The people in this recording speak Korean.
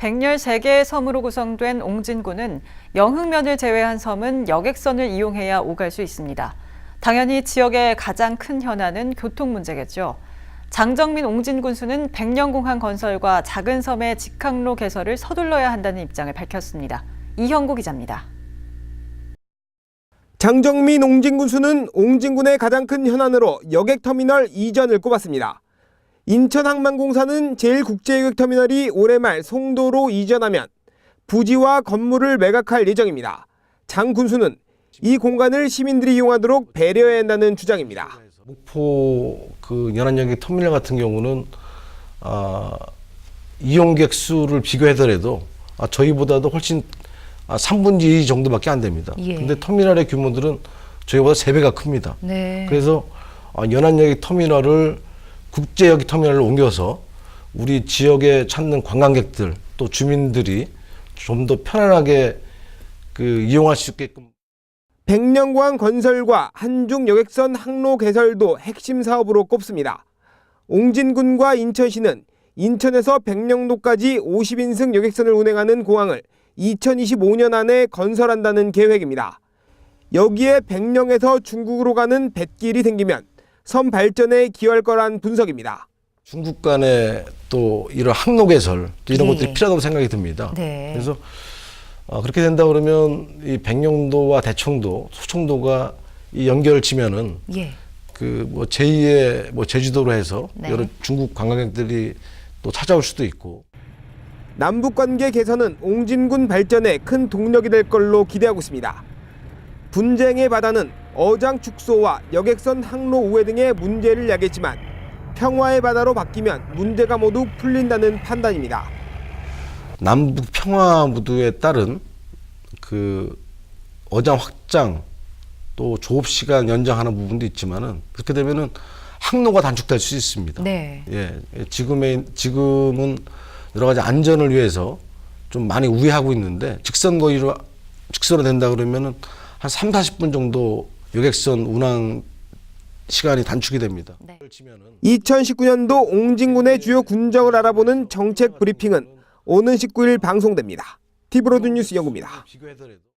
백열 3개의 섬으로 구성된 옹진군은 영흥면을 제외한 섬은 여객선을 이용해야 오갈 수 있습니다. 당연히 지역의 가장 큰 현안은 교통 문제겠죠. 장정민 옹진군수는 백령공항 건설과 작은 섬의 직항로 개설을 서둘러야 한다는 입장을 밝혔습니다. 이형구 기자입니다. 장정민 옹진군수는 옹진군의 가장 큰 현안으로 여객터미널 이전을 꼽았습니다. 인천항만공사는 제1국제여객터미널이 올해 말 송도로 이전하면 부지와 건물을 매각할 예정입니다. 장 군수는 이 공간을 시민들이 이용하도록 배려해야 한다는 주장입니다. 목포 그 연안여객 터미널 같은 경우는 아, 이용객 수를 비교하더라도 아, 저희보다도 훨씬 아, 3분의 2 정도밖에 안 됩니다. 예. 근데 터미널의 규모들은 저희보다 3배가 큽니다. 네. 그래서 어, 연안여객 터미널을 국제여객 터미널로 옮겨서 우리 지역에 찾는 관광객들 또 주민들이 좀 더 편안하게 그 이용할 수 있게끔 백령광 건설과 한중 여객선 항로 개설도 핵심 사업으로 꼽습니다. 옹진군과 인천시는 인천에서 백령도까지 50인승 여객선을 운행하는 공항을 2025년 안에 건설한다는 계획입니다. 여기에 백령에서 중국으로 가는 뱃길이 생기면 섬 발전에 기여할 거란 분석입니다. 중국 간의 또 이런 항로 개설 또 이런 예. 것들이 필요하다고 생각이 듭니다. 네. 그래서 어, 그렇게 된다 그러면 이 백령도와 대청도, 소청도가 이 연결을 지면은 예. 그뭐 제2의 뭐 제주도로 해서 네. 여러 중국 관광객들이 또 찾아올 수도 있고 남북 관계 개선은 옹진군 발전에 큰 동력이 될 걸로 기대하고 있습니다. 분쟁의 바다는 어장 축소와 여객선 항로 우회 등의 문제를 야기했지만 평화의 바다로 바뀌면 문제가 모두 풀린다는 판단입니다. 남북 평화 무드에 따른 그 어장 확장 또 조업 시간 연장하는 부분도 있지만은 그렇게 되면은 항로가 단축될 수 있습니다. 네. 예, 지금의 지금은 여러 가지 안전을 위해서 좀 많이 우회하고 있는데 직선 거리로 직선으로 된다 그러면은 한 3, 40분 정도 여객선 운항 시간이 단축이 됩니다. 네. 2019년도 옹진군의 주요 군정을 알아보는 정책 브리핑은 오는 19일 방송됩니다. 티브로드 뉴스 연구입니다. 비교하더라도